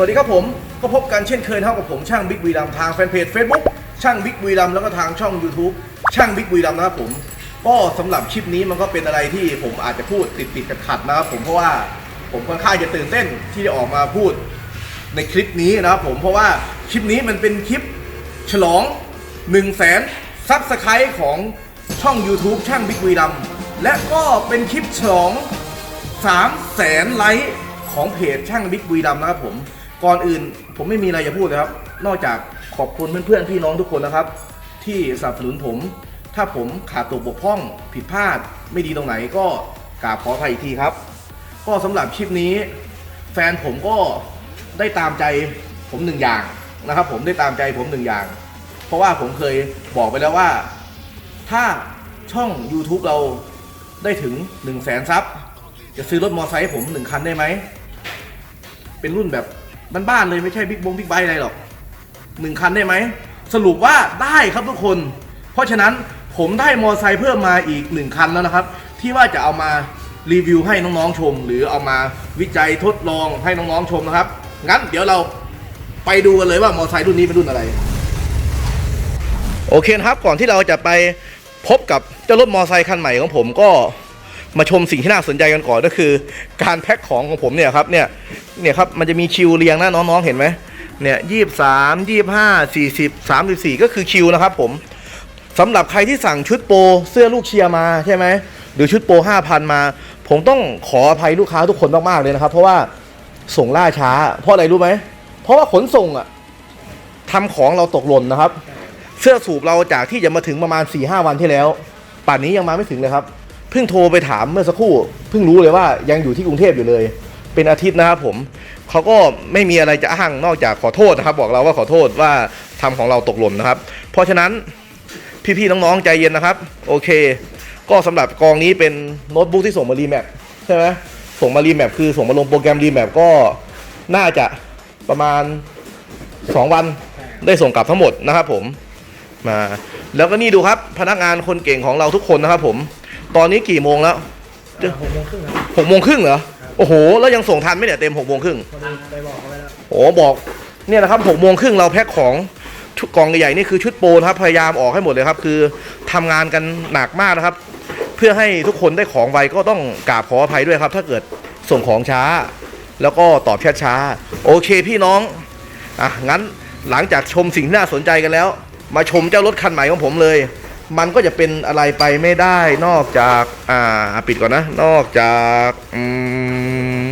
วัสดีครับผมก็พบกันเช่นเคยเท่ากับผมช่างบิ๊กวีดัมทางแฟนเพจ Facebook ช่างบิ๊กวีดัมแล้วก็ทางช่อง YouTube ช่างบิ๊กวีดัมนะครับผมก็สำหรับคลิปนี้มันก็เป็นอะไรที่ผมอาจจะพูดติดติดๆขัดๆนะครับผมเพราะว่าผมค่อนข้างจะตื่นเต้นที่จะออกมาพูดในคลิปนี้นะครับผมเพราะว่าคลิปนี้มันเป็นคลิปฉลอง1 0 0 0 0แสนซับสไครต์ของช่อง YouTube ช่างบิ๊กวีดัมและก็เป็นคลิปฉลอง3แสนไลค์ของเพจช่างบิ๊กวีดำนะครับผม ก่อนอื่นผมไม่มีอะไรจะพูดนะครับ นอกจากขอบคุณเพื่อนๆพี่น้องทุกคนนะครับ ที่สนับสนุนผม ถ้าผมขาดตัวบกพร่องผิดพลาด ไม่ดีตรงไหนก็กราบขออภัยอีกทีครับ ก็สำหรับคลิปนี้ แฟนผมก็ได้ตามใจผมหนึ่งอย่างนะครับ ผมได้ตามใจผมหนึ่งอย่าง เพราะว่าผมเคยบอกไปแล้วว่า ถ้าช่อง YouTube เราได้ถึง1 0 0 0 0แสนซับจะซื้อรถมอเตอร์ไซค์ผมหนึ่งคันได้ไหม เป็นรุ่นแบบ บ้านๆเลยไม่ใช่บิ๊กบงบิ๊กไบอะไรหรอกหนึ่งคันได้ไหม สรุปว่าได้ครับทุกคน เพราะฉะนั้นผมได้มอเตอร์ไซค์เพิ่มมาอีกหนึ่งคันแล้วนะครับ ที่ว่าจะเอามารีวิวให้น้องๆชม หรือเอามาวิจัยทดลองให้น้องๆชมนะครับ งั้นเดี๋ยวเราไปดูกันเลยว่ามอเตอร์ไซค์รุ่นนี้เป็นรุ่นอะไร โอเคครับก่อนที่เราจะไปพบกับเจ้ารถมอเตอร์ไซค์คันใหม่ของผมก็ มาชมสิ่งที่น่าสนใจกันก่อนก็คือ การแพ็คของของผมเนี่ยครับเนี่ยเนี่ยครับมันจะมีคิวเรียงนะน้องๆเห็นไหมเนี่ยยี่สามยี่ห้าสี่สิบสามสิบสี่ก็คือคิวนะครับผมสำหรับใครที่สั่งชุดโปรเสื้อลูกเชียร์มาใช่ไหมหรือชุดโปรห้าพันมา ผมต้องขออภัยลูกค้าทุกคนมากๆเลยนะครับ เพราะว่าส่งล่าช้า เพราะอะไรรู้ไหมเพราะว่าขนส่งอะทำของเราตกหล่นนะครับ เสื้อสูบเราจากที่จะมาถึงประมาณ4ี่ห้าวันที่แล้ว ป่านนี้ยังมาไม่ถึงเลยครับ เพิ่งโทรไปถามเมื่อสักครู่เพิ่งรู้เลยว่ายังอยู่ที่กรุงเทพอยู่เลย เป็นอาทิตย์นะครับผมเขาก็ไม่มีอะไรจะอ้างนอกจากขอโทษนะครับ บอกเราว่าขอโทษว่าทำของเราตกหล่นนะครับ เพราะฉะนั้นพี่ๆน้องๆใจเย็นนะครับ โอเค ก็สำหรับกองนี้เป็นโน้ตบุ๊กที่ส่งมารีแมปใช่ไหมส่งมารีแมปคือส่งมาลงโปรแกรมรีแมปก็น่าจะประมาณ 2 วันได้ส่งกลับทั้งหมดนะครับผมมาแล้วก็นี่ดูครับพนักงานคนเก่งของเราทุกคนนะครับผม ตอนนี้กี่โมงแล้วหกโมงครึ่งครับหกโมงครึ่งเหรอ โอ้โห แล้วยังส่งทันไหมเนี่ยเต็มหกโมงครึ่ง พอดีไปบอกเขาไว้แล้ว โอ้บอกเนี่ยนะครับหกโมงครึ่งเราแพ็คของชุดกล่องใหญ่ๆนี่คือชุดโปรนะครับพยายามออกให้หมดเลยครับ คือทำงานกันหนักมากนะครับ เพื่อให้ทุกคนได้ของไวก็ต้องกราบขออภัยด้วยครับ ถ้าเกิดส่งของช้า แล้วก็ตอบแชทช้า โอเคพี่น้องอะงั้นหลังจากชมสิ่งที่น่าสนใจกันแล้ว มาชมเจ้ารถคันใหม่ของผมเลย มันก็จะเป็นอะไรไปไม่ได้นอกจากอ่าปิดก่อนนะ นอกจากม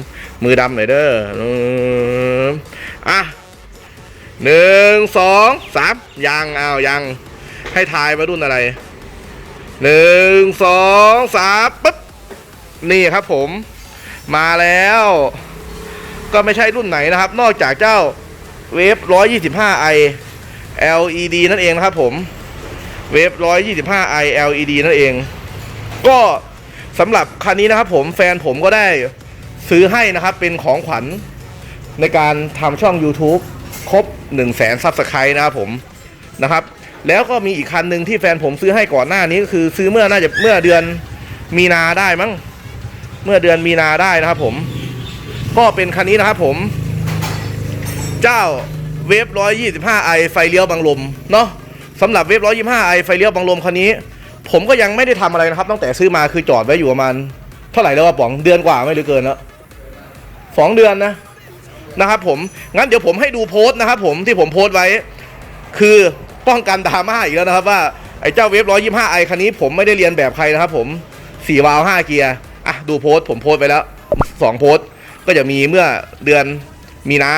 มือดำหน่อยเด้ออะหนึ่งสองสามยังอ้าวยัง ให้ทายว่ารุ่นอะไรหนึ่งสองสามปึ๊บนี่ครับผม มาแล้ว ก็ไม่ใช่รุ่นไหนนะครับ นอกจากเจ้าเวฟ125 i LED นั่นเองนะครับผม เวฟ 125 i LED นั่นเอง ก็สำหรับคันนี้นะครับผมแฟนผมก็ได้ซื้อให้นะครับ เป็นของขวัญในการทำช่อง YouTube ครบ 1 0 0 0 0แสนซับสไครต์นะครับผมนะครับ แล้วก็มีอีกคันหนึ่งที่แฟนผมซื้อให้ก่อนหน้านี้ก็คือซื้อเมื่อน่าจะเมื่อเดือนมีนาได้มั้งเมื่อเดือนมีนาได้นะครับผม ก็เป็นคันนี้นะครับผม เจ้าเวฟ 125 i ไฟเลี้ยวบังลมเนาะ สำหรับเวฟ125 i ไฟเลี้ยวบังลมคันนี้ ผมก็ยังไม่ได้ทำอะไรนะครับ ตั้งแต่ซื้อมาคือจอดไว้อยู่ประมาณเท่าไหร่แล้ววะป๋องเดือนกว่าไม่หรือเกินแล้วสองเดือนนะนะครับผมงั้นเดี๋ยวผมให้ดูโพสต์นะครับผมที่ผมโพสต์ไว้ คือป้องกันดราม่าอีกแล้วนะครับว่าไอ้เจ้าเวฟ125 i คันนี้ผมไม่ได้เรียนแบบใครนะครับผม4วาล์ว5เกียร์อะดูโพสต์ผมโพสต์ไปแล้วสองโพสต์ก็จะมีเมื่อเดือนมีนา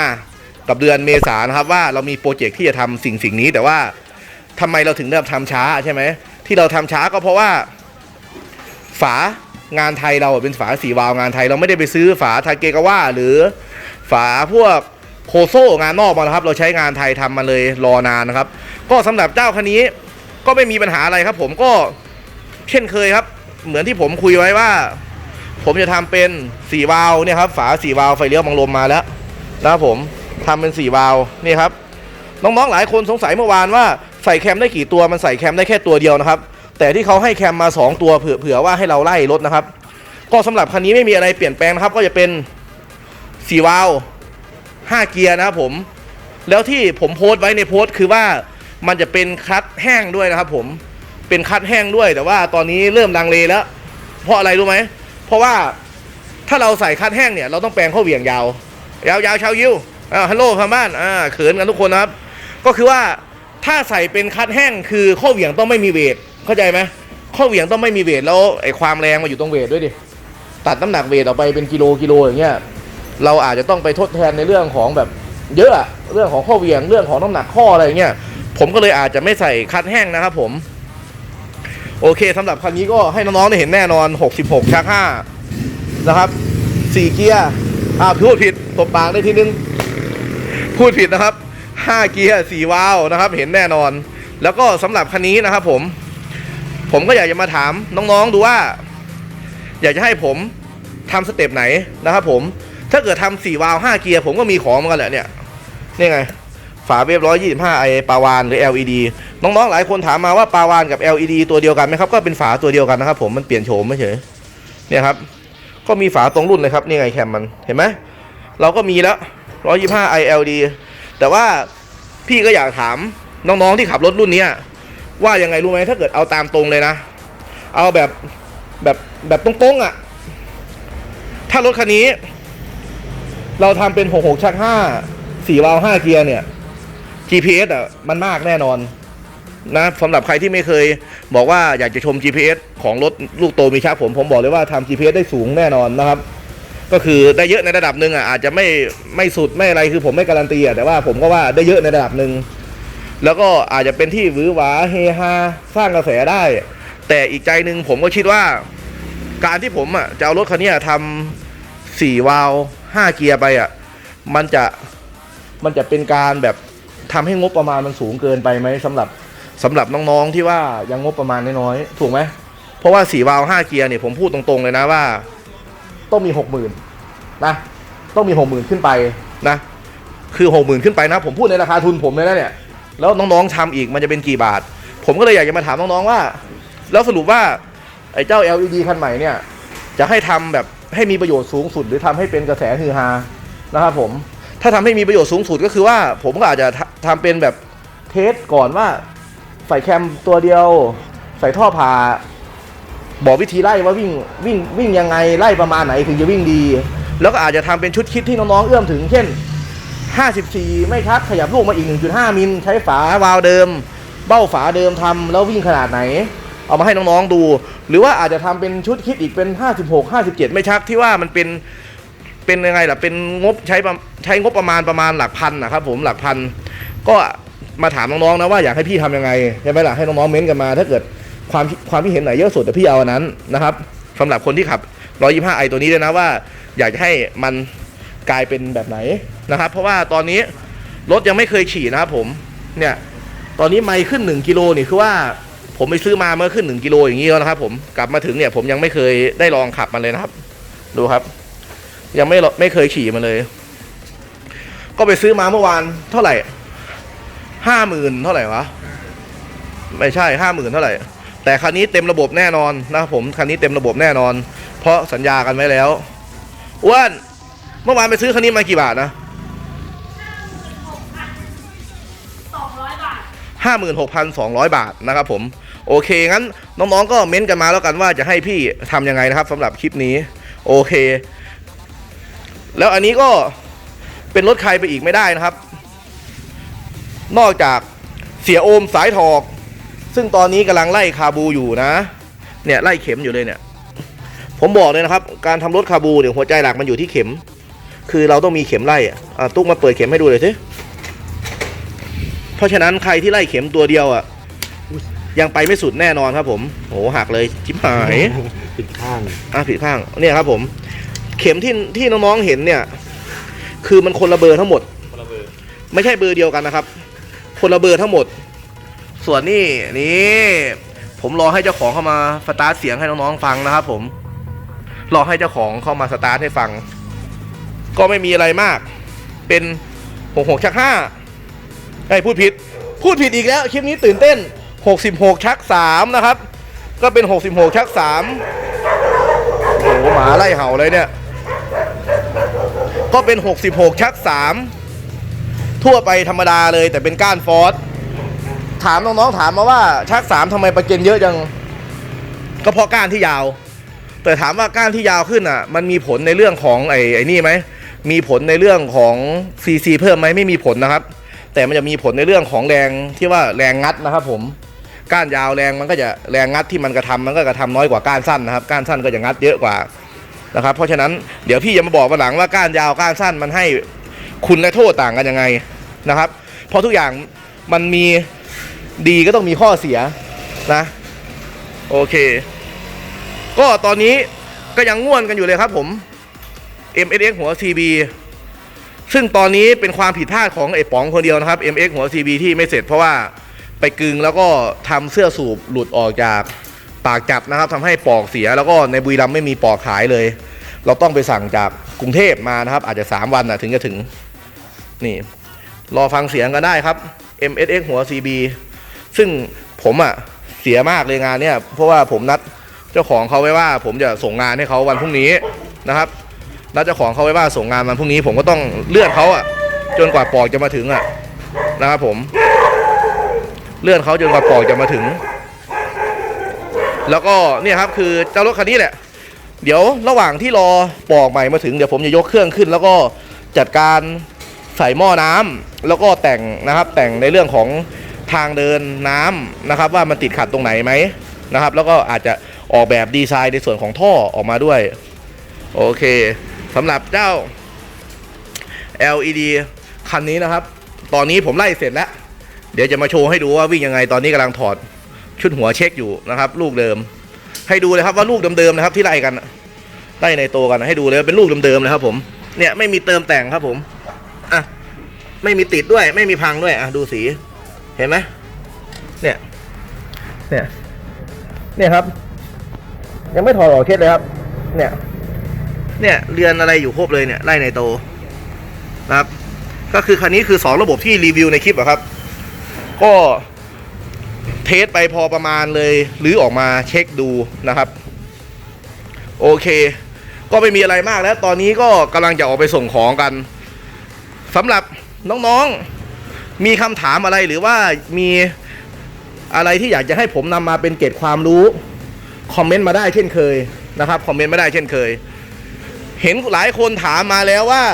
กับเดือนเมษานะครับว่าเรามีโปรเจกต์ที่จะทำสิ่งสิ่งนี้แต่ว่า ทำไมเราถึงเริ่มทำช้าใช่ไหมที่เราทำช้าก็เพราะว่า ฝางานไทยเราเป็นฝาสีวาวงานไทยเราไม่ได้ไปซื้อฝาทาเกกาว่าหรือฝาพวกโคโซงานนอกมาครับ เราใช้งานไทยทำมาเลยรอนานนะครับ ก็สำหรับเจ้าคันนี้ก็ไม่มีปัญหาอะไรครับ ผมก็เช่นเคยครับ เหมือนที่ผมคุยไว้ว่า ผมจะทำเป็นสีวาล์วเนี่ยครับฝาสีวาล์วไฟเลี้ยวบังลมมาแล้วนะครับผมทำเป็นสีวาล์วนี่ครับน้องๆหลายคนสงสัยเมื่อวานว่า ใส่แคมได้กี่ตัวมันใส่แคมได้แค่ตัวเดียวนะครับ แต่ที่เขาให้แคมมา 2 ตัวเผื่อว่าให้เราไล่รถนะครับ ก็สำหรับคันนี้ไม่มีอะไรเปลี่ยนแปลงนะครับ ก็จะเป็นสีวาล์ว5เกียร์นะครับผม แล้วที่ผมโพสต์ไว้ในโพสต์คือว่ามันจะเป็นคัดแห้งด้วยนะครับ ผมเป็นคัดแห้งด้วย แต่ว่าตอนนี้เริ่มลังเลแล้ว เพราะอะไรรู้ไหมเพราะว่าถ้าเราใส่คัดแห้งเนี่ยเราต้องแปลงข้อเหวี่ยงยาว ยาวยาวชาวยิวอ่าฮัลโหลทางบ้านอ่าเขินกันทุกคนนะครับ ก็คือว่า ถ้าใส่เป็นคัดแห้งคือข้อเหวี่ยงต้องไม่มีเวทเข้าใจไหมข้อเหวี่ยงต้องไม่มีเวทแล้วไอ้ความแรงมาอยู่ตรงเวทด้วยดิตัดน้ำหนักเวทออกไปเป็นกิโลกิโลอย่างเงี้ยเราอาจจะต้องไปทดแทนในเรื่องของแบบเยอะเรื่องของข้อเหวี่ยงเรื่องของน้ำหนักข้ออะไรเงี้ยผมก็เลยอาจจะไม่ใส่คัดแห้งนะครับผม โอเคสำหรับคันนี้ก็ให้น้องๆได้เห็นแน่นอน 66ชัก5นะครับ4เกียร์อ่าพูดผิดตบปากได้ทีนึงพูดผิดนะครับ 5 เกียร์4วาล์วนะครับ เห็นแน่นอน แล้วก็สำหรับคันนี้นะครับผม ผมก็อยากจะมาถามน้องๆดูว่า อยากจะให้ผมทำสเต็ปไหนนะครับผม ถ้าเกิดทำ4วาล์ว5เกียร์ผมก็มีของเหมือนกันแหละเนี่ย นี่ไง ฝาเวฟ125ไอปาวานหรือ LED น้องๆหลายคนถามมาว่าปาวานกับ LED ตัวเดียวกันไหมครับ ก็เป็นฝาตัวเดียวกันนะครับผม มันเปลี่ยนโฉมไม่เฉยเนี่ยครับ ก็มีฝาตรงรุ่นเลยครับ นี่ไงแคมมัน เห็นไหม เราก็มีแล้ว125 i LED แต่ว่าพี่ก็อยากถามน้องๆที่ขับรถรุ่นนี้ว่ายังไงรู้ไหมถ้าเกิดเอาตามตรงเลยนะ เอาแบบแบบแบบตรงๆอะ ถ้ารถคันนี้ เราทำเป็น66ชัก5 4วาล์ว5เกียร์เนี่ย GPS อะมันมากแน่นอนนะสำหรับใครที่ไม่เคยบอกว่าอยากจะชม GPS ของรถลูกโตมีชักผม ผมบอกเลยว่าทำ GPS ได้สูงแน่นอนนะครับ ก็คือได้เยอะในระดับหนึ่งอะอาจจะไม่ไม่สุดไม่อะไรคือผมไม่การันตีอะแต่ว่าผมก็ว่าได้เยอะในระดับหนึ่งแล้วก็อาจจะเป็นที่หวือหวาเฮฮาสร้างกระแสได้ แต่อีกใจหนึ่งผมก็คิดว่า การที่ผมอะจะเอารถคันนี้ทำสี่วาล์วห้าเกียร์ไปอะมันจะมันจะเป็นการแบบทำให้งบประมาณมันสูงเกินไปไหมสำหรับสำหรับน้องๆที่ว่ายังงบประมาณน้อยๆถูกไหมเพราะว่าสี่วาล์วห้าเกียร์เนี่ยผมพูดตรงๆเลยนะว่า ต้องมีหกหมื่นนะต้องมีหกหมื่นขึ้นไปนะ คือหกหมื่นขึ้นไปนะ ผมพูดในราคาทุนผมเลยนะเนี่ยแล้วน้องๆทำอีกมันจะเป็นกี่บาท ผมก็เลยอยากจะมาถามน้องๆว่า แล้วสรุปว่าไอ้เจ้า LED คันใหม่เนี่ย จะให้ทำแบบให้มีประโยชน์สูงสุด หรือทำให้เป็นกระแสฮือฮานะครับผมถ้าทำให้มีประโยชน์สูงสุดก็คือว่า ผมก็อาจจะทำทำเป็นแบบเทสก่อนว่าใส่แคมตัวเดียว ใส่ท่อผ่า บอกวิธีไล่ว่าวิ่งวิ่งวิ่งยังไงไล่ประมาณไหนถึงจะวิ่งดี แล้วก็อาจจะทำเป็นชุดคิดที่น้องๆเอื้อมถึง เช่น 54 ไม่ชัดขยับลูกมาอีก 1.5 มิลใช้ฝาวาล์วเดิม เบ้าฝาเดิมทำแล้ววิ่งขนาดไหน เอามาให้น้องๆดู หรือว่าอาจจะทำเป็นชุดคิดอีกเป็น 56 57 ไม่ชักที่ว่ามันเป็นเป็นยังไงล่ะเป็นงบใช้ใช้งบประมาณประมาณหลักพันนะครับผมหลักพันก็มาถามน้องๆนะว่าอยากให้พี่ทำยังไงใช่ไหมล่ะให้น้องๆเม้นต์กันมาถ้าเกิด ความความที่เห็นไหนเยอะสุดแต่พี่เอาอันนั้นนะครับสำหรับคนที่ขับ 125i ตัวนี้ด้วยนะว่า อยากจะให้มันกลายเป็นแบบไหนนะครับ เพราะว่าตอนนี้รถยังไม่เคยขี่นะครับผมเนี่ยตอนนี้ไม่ขึ้น 1กิโลนี่คือว่าผมไปซื้อมาเมื่อขึ้น 1กิโลอย่างนี้แล้วนะครับ ผมกลับมาถึงเนี่ยผมยังไม่เคยได้ลองขับมันเลยนะครับ ดูครับ ยังไม่ไม่เคยขี่มันเลย ก็ไปซื้อมาเมื่อวานเท่าไหร่ห้าหมื่นเท่าไหร่วะไม่ใช่ห้าหมื่นเท่าไหร่ แต่คันนี้เต็มระบบแน่นอนนะครับผมคันนี้เต็มระบบแน่นอน เพราะสัญญากันไว้แล้วอ้วนเมื่อวานไปซื้อคันนี้มากี่บาทนะสองร้อยบาทห้าหมื่นหกพันสองร้อยบาทนะครับผมโอเคงั้นน้องๆก็เม้นต์กันมาแล้วกันว่าจะให้พี่ทำยังไงนะครับสำหรับคลิปนี้ โอเค แล้วอันนี้ก็เป็นรถใครไปอีกไม่ได้นะครับ นอกจากเสียโอมสายถอก ซึ่งตอนนี้กำลังไล่คาบูอยู่นะ เนี่ยไล่เข็มอยู่เลยเนี่ย ผมบอกเลยนะครับ การทำรถคาบูเนี่ยหัวใจหลักมันอยู่ที่เข็ม คือเราต้องมีเข็มไล่อะอะตุ๊กมาเปิดเข็มให้ดูเลยสิเพราะฉะนั้นใครที่ไล่เข็มตัวเดียวอะยังไปไม่สุดแน่นอนครับผมโหหักเลยชิบหายปิดข้างอะผิดข้างเนี่ยครับผม เข็มที่ที่น้องๆเห็นเนี่ย คือมันคนละเบอร์ทั้งหมดคนละเบอร์ไม่ใช่เบอร์เดียวกันนะครับ คนละเบอร์ทั้งหมด ส่วนนี่นี่ ผมรอให้เจ้าของเข้ามาสตาร์ทเสียงให้น้องๆฟังนะครับผม รอให้เจ้าของเข้ามาสตาร์ทให้ฟัง ก็ไม่มีอะไรมาก เป็นหกหกชักห้าไอ้พูดผิด พูดผิดอีกแล้วคลิปนี้ตื่นเต้นหกสิบหกชักสามนะครับ ก็เป็นหกสิบหกชักสามโอ้โหหมาไล่เห่าเลยเนี่ย ก็เป็นหกสิบหกชักสามทั่วไปธรรมดาเลยแต่เป็นก้านฟอส ถามน้องๆถามมาว่าชักสามทำไมประเก็นเยอะจัง ก็เพราะก้านที่ยาว แต่ถามว่าก้านที่ยาวขึ้นอะ มันมีผลในเรื่องของไอ้ไอ้นี่ไหมมีผลในเรื่องของซีซีเพิ่มไหมไม่มีผลนะครับ แต่มันจะมีผลในเรื่องของแรงที่ว่าแรงงัดนะครับ ผมก้านยาวแรงมันก็จะแรงงัดที่มันกระทำมันก็กระทำน้อยกว่าก้านสั้นนะครับ ก้านสั้นก็จะงัดเยอะกว่านะครับ เพราะฉะนั้นเดี๋ยวพี่จะมาบอกวันหลังว่าก้านยาวก้านสั้นมันให้คุณและโทษต่างกันยังไงนะครับ เพราะทุกอย่างมันมี ดีก็ต้องมีข้อเสียนะ โอเค ก็ตอนนี้ก็ยังง่วนกันอยู่เลยครับผม MSX หัว CB ซึ่งตอนนี้เป็นความผิดพลาดของไอ้ป๋องคนเดียวนะครับ MX หัว CB ที่ไม่เสร็จเพราะว่าไปกึงแล้วก็ทำเสื้อสูบหลุดออกจากปากจับนะครับทำให้ปอกเสียแล้วก็ในบุรีรัมไม่มีปอกขายเลย เราต้องไปสั่งจากกรุงเทพมานะครับ อาจจะ 3 วันนะถึงจะถึง นี่ รอฟังเสียงกันได้ครับ MSX หัว CB ซึ่งผมอะเสียมากเลยงานเนี่ยเพราะว่าผมนัดเจ้าของเขาไว้ว่า ผมจะส่งงานให้เขาวันพรุ่งนี้นะครับนัดเจ้าของเขาไว้ว่าส่งงานวันพรุ่งนี้ ผมก็ต้องเลื่อนเขาอะจนกว่าปอกจะมาถึงอะนะครับผมเลื่อนเขาจนกว่าปอกจะมาถึง แล้วก็เนี่ยครับคือเจ้ารถคันนี้แหละ เดี๋ยวระหว่างที่รอปอกใหม่มาถึงเดี๋ยวผมจะยกเครื่องขึ้น แล้วก็จัดการใส่หม้อน้ำแล้วก็แต่งนะครับแต่งในเรื่องของ ทางเดินน้ำนะครับ ว่ามันติดขัดตรงไหนไหมนะครับ แล้วก็อาจจะออกแบบดีไซน์ในส่วนของท่อออกมาด้วย โอเคสำหรับเจ้า LED คันนี้นะครับ ตอนนี้ผมไล่เสร็จแล้ว เดี๋ยวจะมาโชว์ให้ดูว่าวิ่งยังไงตอนนี้กำลังถอดชุดหัวเช็คอยู่นะครับ ลูกเดิม ให้ดูเลยครับว่าลูกเดิมๆนะครับ ที่ไล่กันไล่ในโตกันให้ดูเลยเป็นลูกเดิมๆเลยครับ ผมเนี่ยไม่มีเติมแต่งครับผมอะไม่มีติดด้วยไม่มีพังด้วยอะดูสี เห็นไหมเนี่ย เนี่ย เนี่ยครับ ยังไม่ถอดออกเคสเลยครับ เนี่ย เนี่ยเรือนอะไรอยู่ครบเลยเนี่ยไล่ในโตนะครับ ก็คือคันนี้คือ 2 ระบบที่รีวิวในคลิปอะครับ ก็เทสไปพอประมาณเลยหรือออกมาเช็คดูนะครับ โอเค ก็ไม่มีอะไรมากแล้ว ตอนนี้ก็กำลังจะออกไปส่งของกันสำหรับน้องๆ มีคำถามอะไรหรือว่ามีอะไรที่อยากจะให้ผมนำมาเป็นเกร็ดความรู้คอมเมนต์มาได้เช่นเคยนะครับคอมเมนต์มาได้เช่นเคย เห็นหลายคนถามมาแล้วว่า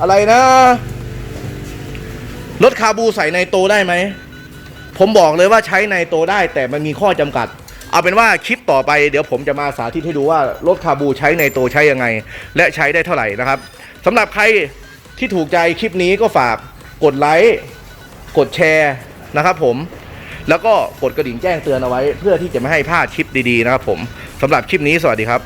อะไรนะรถคาบูใส่ในโตได้ไหม ผมบอกเลยว่าใช้ในโตได้แต่มันมีข้อจำกัด เอาเป็นว่าคลิปต่อไปเดี๋ยวผมจะมาสาธิตให้ดูว่ารถคาบูใช้ในโตใช้ยังไง และใช้ได้เท่าไหร่นะครับสำหรับใครที่ถูกใจคลิปนี้ก็ฝากกดไลค์ กดแชร์นะครับผม แล้วก็กดกระดิ่งแจ้งเตือนเอาไว้ เพื่อที่จะไม่ให้พลาดคลิปดีๆนะครับผมสำหรับคลิปนี้สวัสดีครับ